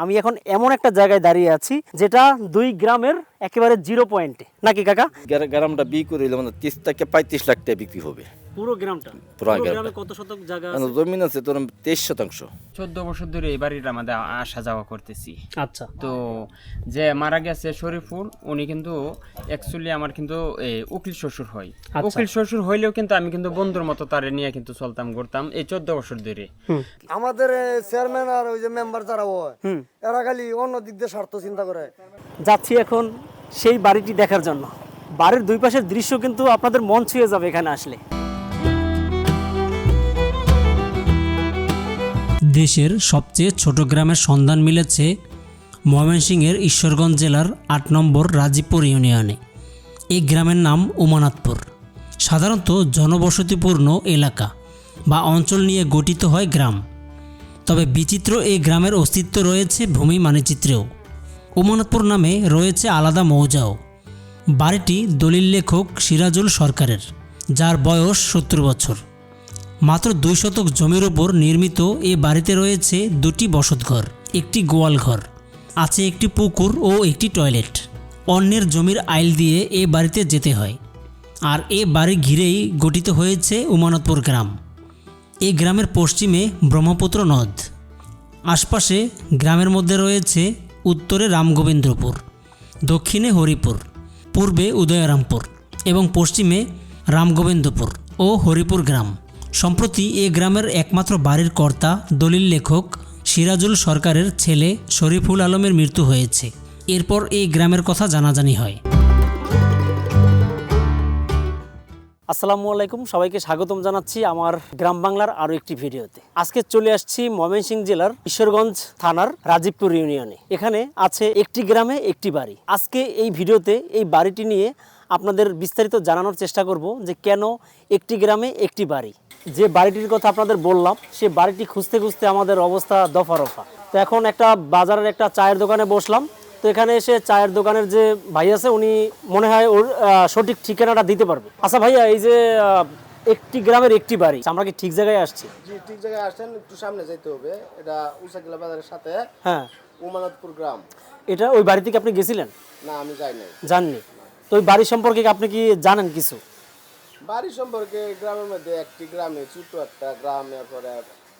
আমি এখন এমন একটা জায়গায় দাঁড়িয়ে আছি যেটা দুই গ্রামের একেবারে জিরো পয়েন্টে নাকি কাকা? গ্রা- গ্রামটা বিক্রি হইলে মানে তিরিশ থেকে পঁয়ত্রিশ লাখ টাকা বিক্রি হবে। পুরো গ্রামটা? পুরো গ্রামে কত শতক জায়গা মানে জমিন আছে তোর তেইশ শতাংশ। চোদ্দ বছর ধরে এই বাড়ির আমাদের আসা যাওয়া করতেছি। আচ্ছা। তো যে মারা গেছে শরীফুল উনি কিন্তু অ্যাকচুয়ালি আমার কিন্তু উকিল শ্বশুর হয়। আচ্ছা। উকিল শ্বশুর হইলেও কিন্তু আমি কিন্তু বন্ধুর মতো তারে নিয়ে কিন্তু চলতাম করতাম এই চোদ্দ বছর ধরে। আমাদের চেয়ারম্যান আর ওই যে মেম্বার যারা হয় এরা খালি অন্য দিক দিয়ে স্বার্থ চিন্তা করে। যাচ্ছি এখন সেই বাড়িটি দেখার জন্য। বাড়ির দুই পাশের দৃশ্য কিন্তু আপনাদের মন ছুঁয়ে যাবে এখানে আসলে। দেশের সবচেয়ে ছোট গ্রামের সন্ধান মিলেছে ময়মনসিংহের ঈশ্বরগঞ্জ জেলার আট নম্বর রাজীবপুর ইউনিয়নে। এই গ্রামের নাম উমানাথপুর। সাধারণত জনবসতিপূর্ণ এলাকা বা অঞ্চল নিয়ে গঠিত হয় গ্রাম। তবে বিচিত্র এই গ্রামের অস্তিত্ব রয়েছে ভূমি মানচিত্রেও। উমানাথপুর নামে রয়েছে আলাদা মৌজাও। বাড়িটি দলিল লেখক সিরাজুল সরকারের, যার বয়স সত্তর বছর। মাত্র দুই শতক জমির ওপর নির্মিত এ বাড়িতে রয়েছে দুটি বসতঘর, একটি গোয়াল ঘর আছে একটি পুকুর ও একটি টয়লেট। অন্যের জমির আইল দিয়ে এ বাড়িতে যেতে হয়। আর এ বাড়ি ঘিরেই গঠিত হয়েছে উমানতপুর গ্রাম। এই গ্রামের পশ্চিমে ব্রহ্মপুত্র নদ। আশপাশে গ্রামের মধ্যে রয়েছে উত্তরে রামগোবিন্দপুর, দক্ষিণে হরিপুর, পূর্বে উদয়রামপুর এবং পশ্চিমে রামগোবিন্দপুর ও হরিপুর গ্রাম। সম্প্রতি এ গ্রামের একমাত্র বাড়ির কর্তা, দলিল লেখক সিরাজুল সরকারের ছেলে শরীফুল আলমের মৃত্যু হয়েছে। এরপর এই গ্রামের কথা জানাজানি হয়। আসসালামু আলাইকুম, সবাইকে স্বাগতম জানাচ্ছি আমার গ্রাম বাংলার আরও একটি ভিডিওতে। আজকে চলে আসছি ময়মনসিংহ জেলার ঈশ্বরগঞ্জ থানার রাজীবপুর ইউনিয়নে। এখানে আছে একটি গ্রামে একটি বাড়ি। আজকে এই ভিডিওতে এই বাড়িটি নিয়ে আপনাদের বিস্তারিত জানানোর চেষ্টা করব যে কেন একটি গ্রামে একটি বাড়ি। যে বাড়িটির কথা আপনাদের বললাম সে বাড়িটি খুঁজতে খুঁজতে আমাদের অবস্থা দফা রফা তো এখন একটা বাজারের একটা চায়ের দোকানে বসলাম। তো এখানে এসে চায়ের দোকানের যে ভাই আছে উনি মনে হয় ওর সঠিক ঠিকানাটা দিতে পারবে। আচ্ছা ভাইয়া এই যে একটি গ্রামের একটি বাড়ি আমরা কি ঠিক জায়গায় আসছি? জি ঠিক জায়গায় আসেন একটু সামনে যাইতে হবে। এটা উষাকিলা বাজারের সাথে হ্যাঁ। উমানাথপুর গ্রাম। এটা ওই বাড়ি থেকে আপনি গেছিলেন? না আমি যাই নাই জাননি তো ওই বাড়ি সম্পর্কে আপনি কি জানেন কিছু? বাড়ি সম্পর্কে গ্রামের মধ্যে একটি গ্রামে ছোট্ট একটা গ্রাম এরপরে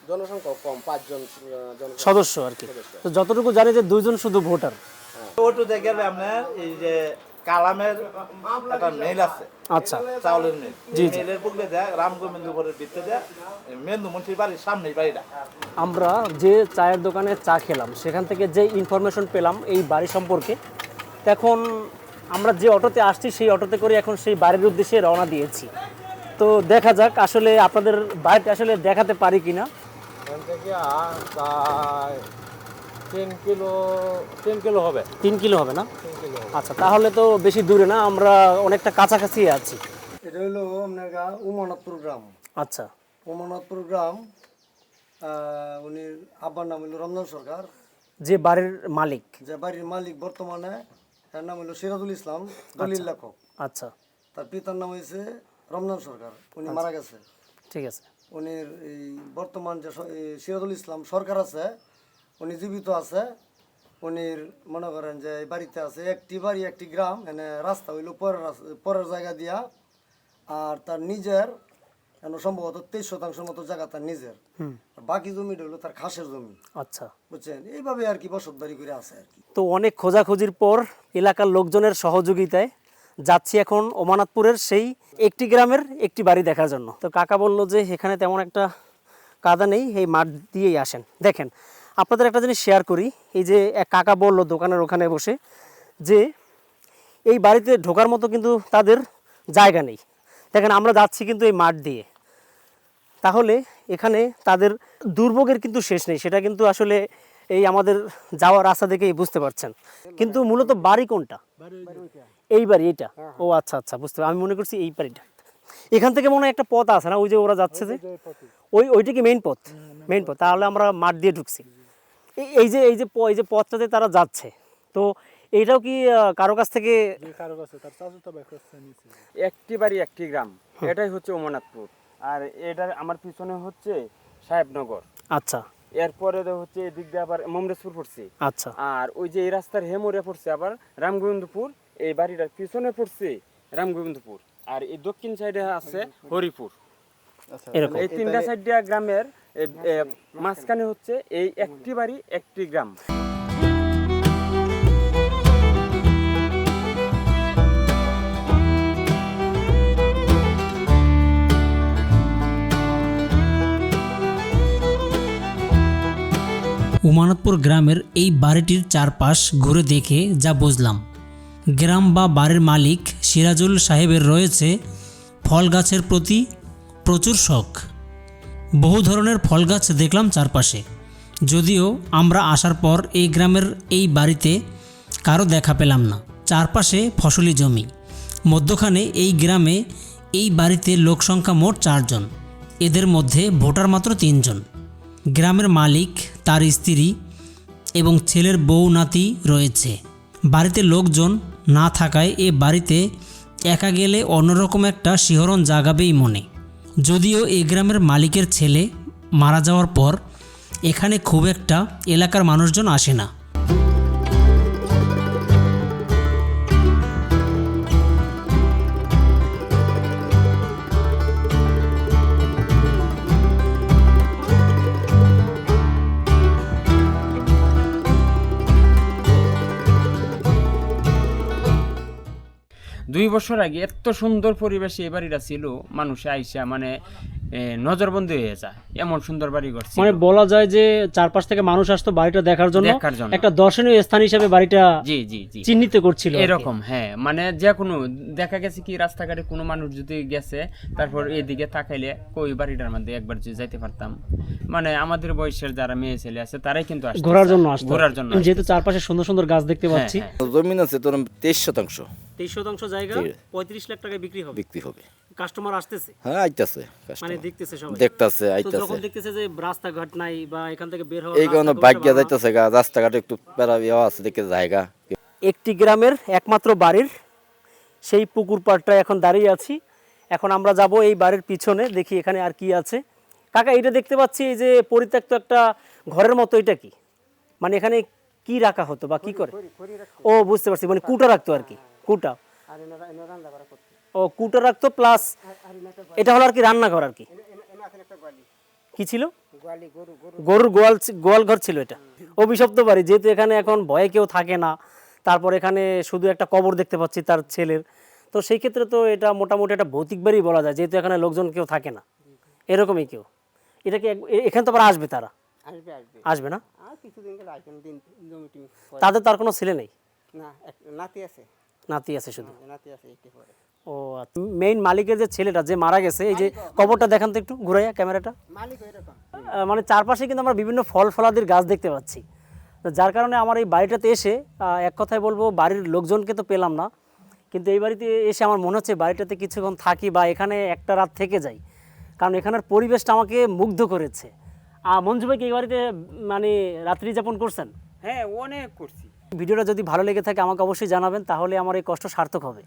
জনসংখ্যা কম পাঁচজন সদস্য আর কি। তো যতটুকু জানি যে দুইজন শুধু ভোটার। ওটু দেখে আপনার এই যে কালামের একটা মেল আছে। আচ্ছা। চাউলের মেল জি, জি। মেলের পূর্বে দেয় রাম গোবিন্দপুরের ভিতরে দেয় মেন্দু মুন্সির বাড়ির সামনেই বাড়িটা। আমরা যে চায়ের দোকানে চা খেলাম সেখান থেকে যে ইনফরমেশন পেলাম এই বাড়ি সম্পর্কে এখন আমরা যে অটোতে আসছি সেই অটোতে করে এখন সেই বাড়ির উদ্দেশ্যে রওনা দিয়েছি। তো দেখা যাক আসলে আপনাদের বাড়িতে আসলে দেখাতে পারি এখান থেকে তিন কিলো তিন কিলো হবে। তিন কিলো হবে না? আচ্ছা তাহলে তো বেশি দূরে না আমরা অনেকটা কাছাকাছি আছি। এটা হলো আপনার উমানাথপুর গ্রাম। আচ্ছা। উমানাথপুর গ্রাম উনি আব্বার নাম হলো রমজান সরকার। যে বাড়ির মালিক। যে বাড়ির মালিক বর্তমানে তার নাম হলো সিরাজুল ইসলাম দলিল লেখক। আচ্ছা। তার পিতার নাম হয়েছে রমজান সরকার উনি মারা গেছে। ঠিক আছে। উনির এই বর্তমান যে সিরাজুল ইসলাম সরকার আছে উনি জীবিত আছে উনির মনে করেন যে বাড়িতে আছে একটি বাড়ি একটি গ্রাম এনে রাস্তা হইল পরের পরের জায়গা দিয়া আর তার নিজের এনে সম্ভবত তেইশ শতাংশের মতো জায়গা তার নিজের। বাকি জমিটা হলো তার খাসের জমি। আচ্ছা। বুঝছেন? এইভাবে আর কি বসত করে আছে আর কি। তো অনেক খোঁজাখুঁজির পর এলাকার লোকজনের সহযোগিতায় যাচ্ছি এখন ওমানাথপুরের সেই একটি গ্রামের একটি বাড়ি দেখার জন্য। তো কাকা বলল যে এখানে তেমন একটা কাদা নেই এই মাঠ দিয়েই আসেন। দেখেন আপনাদের একটা জিনিস শেয়ার করি। এই যে এক কাকা বলল দোকানের ওখানে বসে যে এই বাড়িতে ঢোকার মতো কিন্তু তাদের জায়গা নেই। দেখেন আমরা যাচ্ছি কিন্তু এই মাঠ দিয়ে। তাহলে এখানে তাদের দুর্ভোগের কিন্তু শেষ নেই। সেটা কিন্তু আসলে এই আমাদের যাওয়ার রাস্তা দেখেই বুঝতে পারছেন। কিন্তু মূলত বাড়ি কোনটা? এই বাড়ি এটা ও আচ্ছা আচ্ছা বুঝতে পার- আমি মনে করছি এই বাড়িটা। এখান থেকে মনে হয় একটা পথ আছে না ওই যে ওরা যাচ্ছে যে? ওই ওইটা কি মেইন পথ? মেইন পথ। তাহলে আমরা মাঠ দিয়ে ঢুকছি। এই- এই যে এই যে প- এই যে পথটাতে তারা যাচ্ছে তো এইটাও কি কারও কাছ থেকে একটি বাড়ি একটি গ্রাম। এটাই হচ্ছে ওমনাথপুর। আর এটার আমার পিছনে হচ্ছে সাহেবনগর। আচ্ছা। এরপরে হচ্ছে এদিক দিয়ে আবার মমরেজপুর পড়ছে। আচ্ছা। আর ওই যে এই রাস্তার হেমরে পড়ছে আবার রামগোবিন্দপুর এই বাড়িটার পিছনে পড়ছে রামগোবিন্দপুর। আর এই দক্ষিণ সাইডে আছে হরিপুর। এই তিনটা সাইড দিয়া গ্রামের মাঝখানে হচ্ছে এই একটি বাড়ি একটি গ্রাম। উমানতপুর গ্রামের এই বাড়িটির চারপাশ ঘুরে দেখে যা বুঝলাম। গ্রাম বা বাড়ির মালিক সিরাজুল সাহেবের রয়েছে ফল গাছের প্রতি প্রচুর শখ। বহু ধরনের ফল গাছ দেখলাম চারপাশে। যদিও আমরা আসার পর এই গ্রামের এই বাড়িতে কারও দেখা পেলাম না। চারপাশে ফসলি জমি। মধ্যখানে এই গ্রামে এই বাড়িতে লোকসংখ্যা মোট চারজন। এদের মধ্যে ভোটার মাত্র তিনজন। গ্রামের মালিক তার স্ত্রী এবং ছেলের বউ নাতি রয়েছে। বাড়িতে লোকজন না থাকায় এ বাড়িতে একা গেলে অন্যরকম একটা শিহরণ জাগাবেই মনে। যদিও এ গ্রামের মালিকের ছেলে মারা যাওয়ার পর এখানে খুব একটা এলাকার মানুষজন আসে না। দুই বছর আগে এত সুন্দর পরিবেশে এই বাড়িটা ছিল মানুষে আইসা মানে নজরবন্দি হয়ে যায়। এমন সুন্দর বাড়ি করছে মানে বলা যায় যে চারপাশ থেকে মানুষ আসতো বাড়িটা দেখার জন্য দেখার জন্য। একটা দর্শনীয় স্থান হিসেবে বাড়িটা জি জি জি। চিহ্নিত করছিল এরকম হ্যাঁ। মানে যে কোনো দেখা গেছে কি রাস্তাঘাটে কোনো মানুষ যদি গেছে তারপর এদিকে তাকাইলে ওই বাড়িটার মধ্যে একবার যদি যাইতে পারতাম। মানে আমাদের বয়সের যারা মেয়ে ছেলে আছে তারাই কিন্তু আসতে ঘোরার জন্য আসতো। ঘোরার জন্য যেহেতু চারপাশে সুন্দর সুন্দর গাছ দেখতে হ্যাঁ, পাচ্ছি। হ্যাঁ। জমিন আছে তোর তেইশ শতাংশ। তেইশ শতাংশ জায়গা পঁয়ত্রিশ লাখ টাকায় বিক্রি হবে। বিক্রি হবে। কাস্টমার আসতেছে। হ্যাঁ আইতাছে মানে দেখতেছে সবাই। দেখতাছে আইতাছে। যখন দেখতেছে যে রাস্তাঘাট নাই বা এখান থেকে বের হওয়ার এই কারণে রাস্তা বাইক ব্যবস্থা ভালো না। যাইতেছে গা রাস্তাঘাটে একটু প্যারা ইয়া আছে দেখে জায়গা একটি গ্রামের একমাত্র বাড়ির সেই পুকুর পাড়টা এখন দাঁড়িয়ে আছি। এখন আমরা যাব এই বাড়ির পিছনে দেখি এখানে আর কি আছে। কাকা এটা দেখতে পাচ্ছি এই যে পরিত্যক্ত একটা ঘরের মতো এটা কি? মানে এখানে কি রাখা হতো বা কি করে? ও বুঝতে পারছি। মানে কুটা রাখতো আর কি কুটা। ও কুটা রাখতো প্লাস এটা হলো আর কি রান্নাঘর আর কি? কি ছিল? গরুর গোয়াল গোয়াল ঘর ছিল এটা। অভিশপ্ত বাড়ি যেহেতু এখানে এখন ভয়ে কেউ থাকে না তারপর এখানে শুধু একটা কবর দেখতে পাচ্ছি তার ছেলের। তো সেই ক্ষেত্রে তো এটা মোটামুটি একটা ভৌতিক বাড়ি বলা যায় যেহেতু এখানে লোকজন কেউ থাকে না। এরকমই কেউ। এটা কি এক- এখানে তো আবার আসবে তারা? আসবে না। তাদের তার কোনো ছেলে নেই? না নাতি আছে। নাতি আছে শুধু। নাতি আছে একটু পরে। ও মেইন মালিকের যে ছেলেটা যে মারা গেছে এই যে কবরটা দেখান তো একটু ঘুরাইয়া ক্যামেরাটা। মানে চারপাশে কিন্তু আমরা বিভিন্ন ফল ফলাদির গাছ দেখতে পাচ্ছি। যার কারণে আমার এই বাড়িটাতে এসে এক কথায় বলব বাড়ির লোকজনকে তো পেলাম না। কিন্তু এই বাড়িতে এসে আমার মনে হচ্ছে বাড়িটাতে কিছুক্ষণ থাকি বা এখানে একটা রাত থেকে যাই। কারণ এখানের পরিবেশটা আমাকে মুগ্ধ করেছে। আর মঞ্জু ভাই কি এই বাড়িতে মানে রাত্রি যাপন করছেন? হ্যাঁ অনেক করছি। ভিডিওটা যদি ভালো লেগে থাকে আমাকে অবশ্যই জানাবেন তাহলে আমার এই কষ্ট সার্থক হবে।